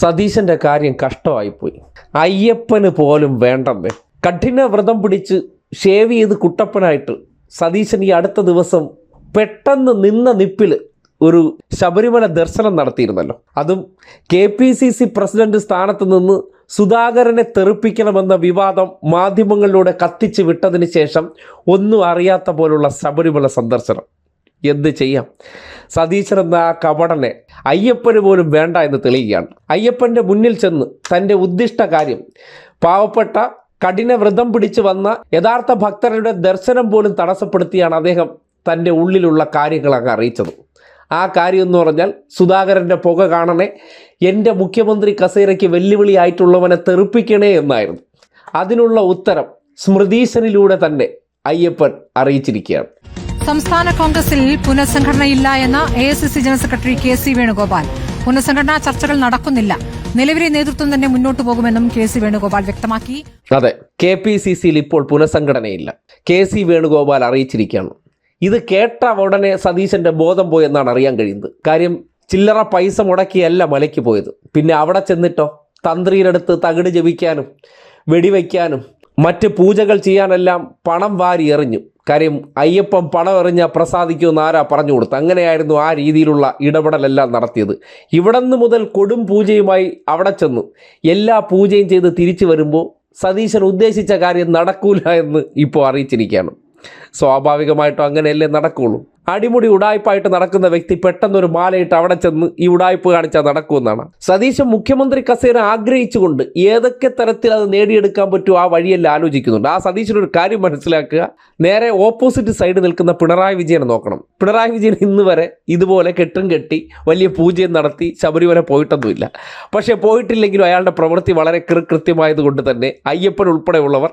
സതീശന്റെ കാര്യം കഷ്ടമായിപ്പോയി. അയ്യപ്പന് പോലും വേണ്ടെന്നേ. കഠിന വ്രതം പിടിച്ച് ഷേവ് ചെയ്ത് കുട്ടപ്പനായിട്ട് സതീശൻ ഈ അടുത്ത ദിവസം പെട്ടെന്ന് നിന്ന നിപ്പിൽ ഒരു ശബരിമല ദർശനം നടത്തിയിരുന്നല്ലോ. അതും K P C C president സ്ഥാനത്ത് നിന്ന് സുധാകരനെ തെറിപ്പിക്കണമെന്ന വിവാദം മാധ്യമങ്ങളിലൂടെ കത്തിച്ച് വിട്ടതിന് ശേഷം ഒന്നും അറിയാത്ത പോലുള്ള ശബരിമല സന്ദർശനം. എന്ത് ചെയ്യാം? സതീശൻ എന്ന ആ കപടനെ അയ്യപ്പന് പോലും വേണ്ട എന്ന് തെളിയുകയാണ് അയ്യപ്പന്റെ മുന്നിൽ ചെന്ന് തന്റെ ഉദ്ദിഷ്ട കാര്യം പാവപ്പെട്ട കഠിന വ്രതം പിടിച്ചു വന്ന യഥാർത്ഥ ഭക്തരുടെ ദർശനം പോലും തടസ്സപ്പെടുത്തിയാണ് അദ്ദേഹം തന്റെ ഉള്ളിലുള്ള കാര്യങ്ങൾ അങ്ങ് അറിയിച്ചത്. ആ കാര്യം എന്ന് പറഞ്ഞാൽ സുധാകരന്റെ പുക കാണണേ എന്റെ മുഖ്യമന്ത്രി കസേരയ്ക്ക് വെല്ലുവിളി ആയിട്ടുള്ളവനെ തെറിപ്പിക്കണേ എന്നായിരുന്നു. അതിനുള്ള ഉത്തരം സ്മൃതീശനിലൂടെ തന്നെ അയ്യപ്പൻ അറിയിച്ചിരിക്കുകയാണ്. സംസ്ഥാന കോൺഗ്രസിൽ പുനഃസംഘടനയില്ല എന്ന A I C C general secretary K C Venugopal. പുനഃസംഘടനാ ചർച്ചകൾ നടക്കുന്നില്ല. നിലവിലെ നേതൃത്വം തന്നെ മുന്നോട്ട് പോകുമെന്നും കെ സി വേണുഗോപാൽ വ്യക്തമാക്കി. അതെ കെ പി സി സിയിൽ ഇപ്പോൾ പുനഃസംഘടനയില്ല. കെ സി വേണുഗോപാൽ അറിയിച്ചിരിക്കുകയാണ്. ഇത് കേട്ട ഉടനെ സതീശന്റെ ബോധം പോയെന്നാണ് അറിയാൻ കഴിയുന്നത്. കാര്യം ചില്ലറ പൈസ മുടക്കിയല്ല മലയ്ക്ക് പോയത്. പിന്നെ അവിടെ ചെന്നിട്ടോ? തന്ത്രിയിലെടുത്ത് തകിട് ജപിക്കാനും വെടിവെക്കാനും മറ്റ് പൂജകൾ ചെയ്യാനെല്ലാം പണം വാരി എറിഞ്ഞു. കാര്യം അയ്യപ്പം പണം എറിഞ്ഞ പ്രസാദിക്കുമെന്ന് ആരാ പറഞ്ഞു കൊടുത്തു അങ്ങനെയായിരുന്നു ആ രീതിയിലുള്ള ഇടപെടലെല്ലാം നടത്തിയത്. ഇവിടെ നിന്ന് മുതൽ കൊടും പൂജയുമായി അവിടെ ചെന്നു. എല്ലാ പൂജയും ചെയ്ത് തിരിച്ചു വരുമ്പോൾ സതീശൻ ഉദ്ദേശിച്ച കാര്യം നടക്കൂല എന്ന് ഇപ്പോൾ അറിയിച്ചിരിക്കുകയാണ്. സ്വാഭാവികമായിട്ടും അങ്ങനെയല്ലേ നടക്കുള്ളൂ. അടിമുടി ഉടായ്പായിട്ട് നടക്കുന്ന വ്യക്തി പെട്ടെന്നൊരു മാലയിട്ട് അവിടെ ചെന്ന് ഈ ഉടായ്പ് കാണിച്ചാൽ നടക്കുമെന്നാണ്. സതീശൻ മുഖ്യമന്ത്രി കസേര ആഗ്രഹിച്ചുകൊണ്ട് ഏതൊക്കെ തരത്തിൽ അത് നേടിയെടുക്കാൻ പറ്റുമോ ആ വഴിയെല്ലാം ആലോചിക്കുന്നുണ്ട്. ആ സതീശൻ ഒരു കാര്യം മനസ്സിലാക്കുക. നേരെ ഓപ്പോസിറ്റ് സൈഡ് നിൽക്കുന്ന പിണറായി വിജയനെ നോക്കണം. പിണറായി വിജയൻ ഇന്ന് വരെ ഇതുപോലെ കെട്ടും കെട്ടി വലിയ പൂജയും നടത്തി ശബരിമല പോയിട്ടൊന്നുമില്ല. പക്ഷേ പോയിട്ടില്ലെങ്കിലും അയാളുടെ പ്രവൃത്തി വളരെ കൃത്യമായതുകൊണ്ട് തന്നെ അയ്യപ്പൻ ഉൾപ്പെടെയുള്ളവർ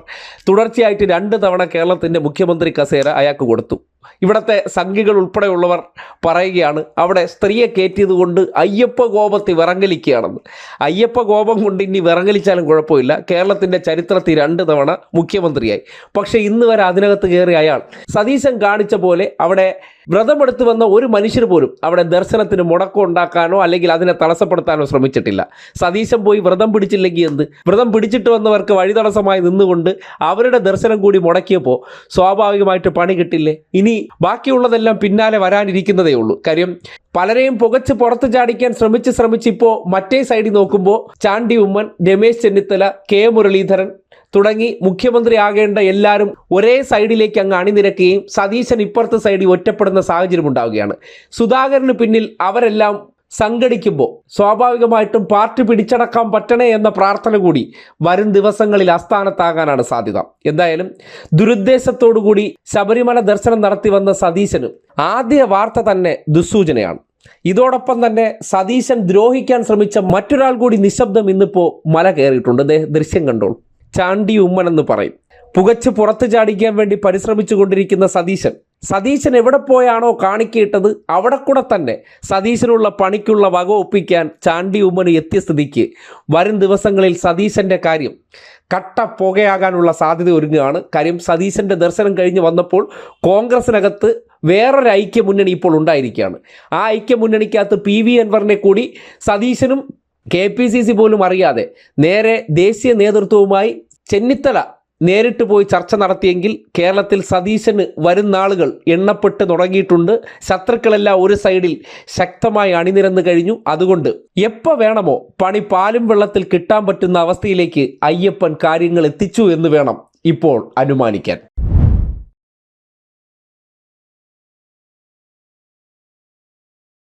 തുടർച്ചയായിട്ട് രണ്ട് തവണ കേരളത്തിന്റെ മുഖ്യമന്ത്രി കസേര അയാൾക്ക് കൊടുത്തു. ഇവിടുത്തെ സംഘികൾ ഉൾപ്പെടെയുള്ളവർ പറയുകയാണ് അവിടെ സ്ത്രീയെ കയറ്റിയത് കൊണ്ട് അയ്യപ്പ കോപത്തിൽ വിറങ്ങലിക്കുകയാണെന്ന്. അയ്യപ്പ കോപം കൊണ്ട് ഇനി വിറങ്ങലിച്ചാലും കുഴപ്പമില്ല. കേരളത്തിന്റെ ചരിത്രത്തിൽ രണ്ട് തവണ മുഖ്യമന്ത്രിയായി. പക്ഷേ ഇന്ന് വരെ അതിനകത്ത് കയറി അയാൾ സതീശൻ കാണിച്ച പോലെ അവിടെ വ്രതമെടുത്ത് വന്ന ഒരു മനുഷ്യർ പോലും അവിടെ ദർശനത്തിന് മുടക്കം ഉണ്ടാക്കാനോ അല്ലെങ്കിൽ അതിനെ തടസ്സപ്പെടുത്താനോ ശ്രമിച്ചിട്ടില്ല. സതീശൻ പോയി വ്രതം പിടിച്ചില്ലെങ്കിൽ എന്ത്? വ്രതം പിടിച്ചിട്ട് വന്നവർക്ക് വഴിതടസ്സമായി നിന്നുകൊണ്ട് അവരുടെ ദർശനം കൂടി മുടക്കിയപ്പോൾ സ്വാഭാവികമായിട്ട് പണി കിട്ടില്ലേ? ഇനി ബാക്കിയുള്ളതെല്ലാം പിന്നാലെ വരാനിരിക്കുന്നതേ ഉള്ളൂ. കാര്യം പലരെയും പുകച്ച് പുറത്ത് ചാടിക്കാൻ ശ്രമിച്ച് ശ്രമിച്ച് ഇപ്പോൾ മറ്റേ സൈഡിൽ നോക്കുമ്പോൾ ചാണ്ടി ഉമ്മൻ രമേശ് ചെന്നിത്തല കെ മുരളീധരൻ തുടങ്ങി മുഖ്യമന്ത്രി ആകേണ്ട എല്ലാവരും ഒരേ സൈഡിലേക്ക് അങ്ങ് അണിനിരക്കുകയും സതീശൻ ഇപ്പുറത്തെ സൈഡിൽ ഒറ്റപ്പെടുന്ന സാഹചര്യം ഉണ്ടാവുകയാണ്. സുധാകരന് പിന്നിൽ അവരെല്ലാം സംഘടിക്കുമ്പോൾ സ്വാഭാവികമായിട്ടും പാർട്ടി പിടിച്ചടക്കാൻ പറ്റണേ എന്ന പ്രാർത്ഥന കൂടി വരും ദിവസങ്ങളിൽ അസ്ഥാനത്താകാനാണ് സാധ്യത. എന്തായാലും ദുരുദ്ദേശത്തോടുകൂടി ശബരിമല ദർശനം നടത്തി വന്ന സതീശനും ആദ്യ വാർത്ത തന്നെ ദുസ്സൂചനയാണ്. ഇതോടൊപ്പം തന്നെ സതീശൻ ദ്രോഹിക്കാൻ ശ്രമിച്ച മറ്റൊരാൾ കൂടി നിശബ്ദം ഇന്നിപ്പോൾ മല കയറിയിട്ടുണ്ട്. ദൃശ്യം കണ്ടോളൂ. ചാണ്ടി ഉമ്മൻ എന്ന് പറയും. പുകച്ച് പുറത്ത് ചാടിക്കാൻ വേണ്ടി പരിശ്രമിച്ചു കൊണ്ടിരിക്കുന്ന സതീശൻ. സതീശൻ എവിടെ പോയാണോ കാണിക്കയിട്ടത് അവിടെ കൂടെ തന്നെ. സതീശനുള്ള പണിക്കുള്ള വക ഒപ്പിക്കാൻ ചാണ്ടി ഉമ്മന് എത്തിയ സ്ഥിതിക്ക് വരും ദിവസങ്ങളിൽ സതീശന്റെ കാര്യം. കട്ട പുകയാകാനുള്ള സാധ്യത ഒരുങ്ങുകയാണ്. കാര്യം സതീശന്റെ ദർശനം കഴിഞ്ഞ് വന്നപ്പോൾ കോൺഗ്രസിനകത്ത് വേറൊരു ഐക്യ മുന്നണി ഇപ്പോൾ ഉണ്ടായിരിക്കുകയാണ്. ആ ഐക്യ മുന്നണിക്കകത്ത് പി വി അൻവറിനെ കൂടി സതീശനും കെ പി സി സി പോലും അറിയാതെ നേരെ ദേശീയ നേതൃത്വവുമായി ചെന്നിത്തല നേരിട്ട് പോയി ചർച്ച നടത്തിയെങ്കിൽ കേരളത്തിൽ സതീശന് വരും നാളുകൾ എണ്ണപ്പെട്ട് തുടങ്ങിയിട്ടുണ്ട്. ശത്രുക്കളെല്ലാം ഒരു സൈഡിൽ ശക്തമായി അണിനിരന്നു കഴിഞ്ഞു. അതുകൊണ്ട് എപ്പോൾ വേണമോ പണി പാലും വെള്ളത്തിൽ കിട്ടാൻ പറ്റുന്ന അവസ്ഥയിലേക്ക് അയ്യപ്പൻ കാര്യങ്ങൾ എത്തിച്ചു എന്ന് വേണം ഇപ്പോൾ അനുമാനിക്കാൻ.